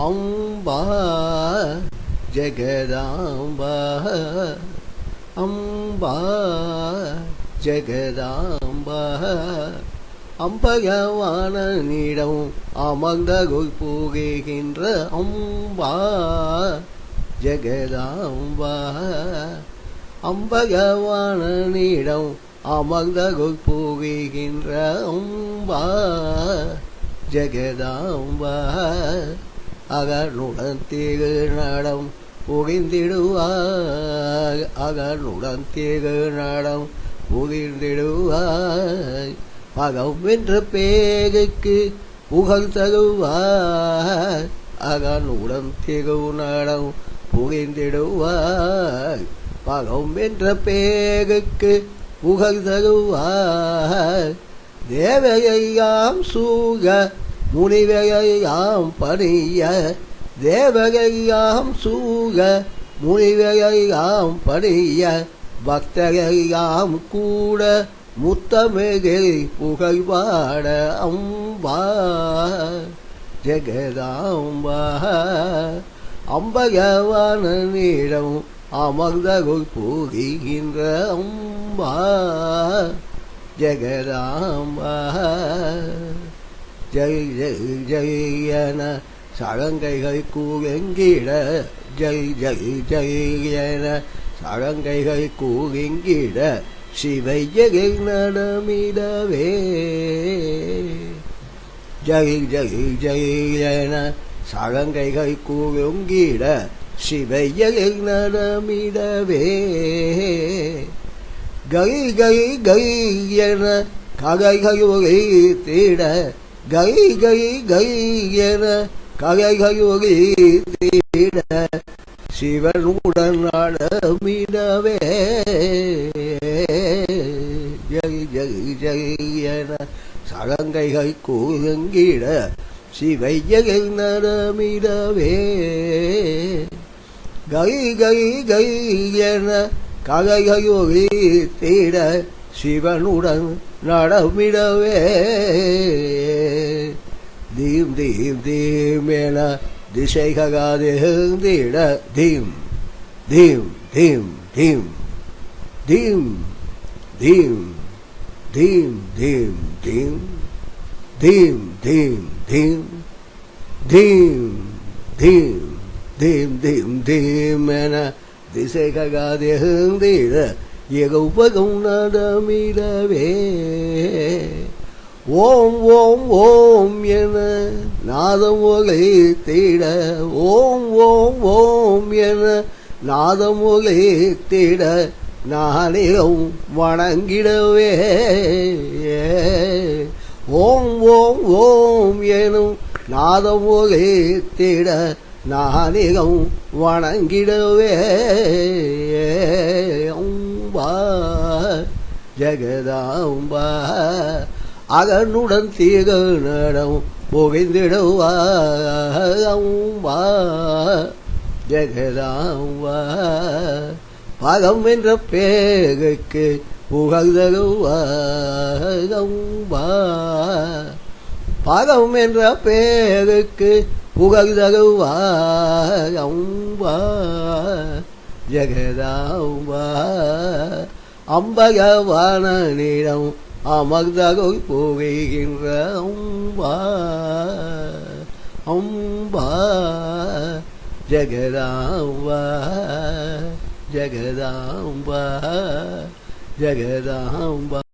அம்பா ஜெகதாம்பா. அம்பா ஜெகதாம்பா. அம்பகவானிடம் அமர்ந்த புகுகின்ற அம்பா ஜெகதாம்பா. அம்பகவானிடம் அமர்ந்த புகுகின்ற அம்பா ஜெகதாம்பா. அகனுடன் தேகு நடம் புகிந்திடுவாய் அகனுடன் தேகு நடம் புகிந்திடுவாய் பகம் வென்ற பேகுக்கு புகழ் தகுவாய் அகனுடன் திரு நடம் புகிந்திடுவாய் பகம் வென்ற பேகுக்கு புகழ் தகுவாய் தேவையாம் சூக முனிவையாம் பணிய தேவகையாம் சூக முனிவையாம் பணிய பக்தகையாம் கூட முத்தமிகை புகழ்பாட அம்பா ஜெகதாம்பா அம்பகவானிடம் அமர்ந்தகுள் போகின்ற அம்பா ஜெகதாம்பா. ஜெய் ஜெய் ஜெய் என சழங்கைகள் கூறெங்கிட ஜெய் ஜெய் ஜெய் என சழங்கைகள் கூறெங்கிட சிவையகை நடமிடவே. ஜெய் ஜெய் ஜெய் என சழங்கைகள் கூறொங்கிட சிவையகை நடமிடவே. கை கை கை என ககைகள் ஒரே திட கை கை கை என ககைகள் ஒரே தேட சிவனுடன் நடமிடவே ஜெய் ஜெய் ஜெய் என சலங்கைகள் கூறுங்கிட சிவையகள் நடமிடவே கை கை கை என ககைகள் தீட சிவனுடன் நடமிடவே தீம் தீம் தீம் என திசைகாதேந்திட தீம் தீம் தீம் தீம் தீம் தீம் தீம் தீம் தீம் தீம் தீம் தீம் தீம் தீம் தீம் தீம் தீம் என திசைகாதேந்திட எகவுபகம் நடமிடவே ஓம் ஓம் ஓம் என நாதம் ஒலை தேட ஓம் ஓம் ஓம் என நாதம் ஒலை தேட நானேகம் வணங்கிடவே. ஓம் ஓம் ஓம் எனும் நாதம் ஒலை தேட நானேகம் வணங்கிடவே. அம்பா ஜெகதாம்பா அதனுடன் தீக நடம் புகைந்திடுவா ஜெகதாம்பா பதம் என்ற பேகைக்கு புகழ்தகுவா பதம் என்ற பேருக்கு புகழ்தகுவா ஜெகதாம்பா அம்பகவான நிறம் அமர்தகை போகின்ற அம்பா அம்பா ஜெகதாம்பா ஜெகதாம்பா ஜெகதாம்பா.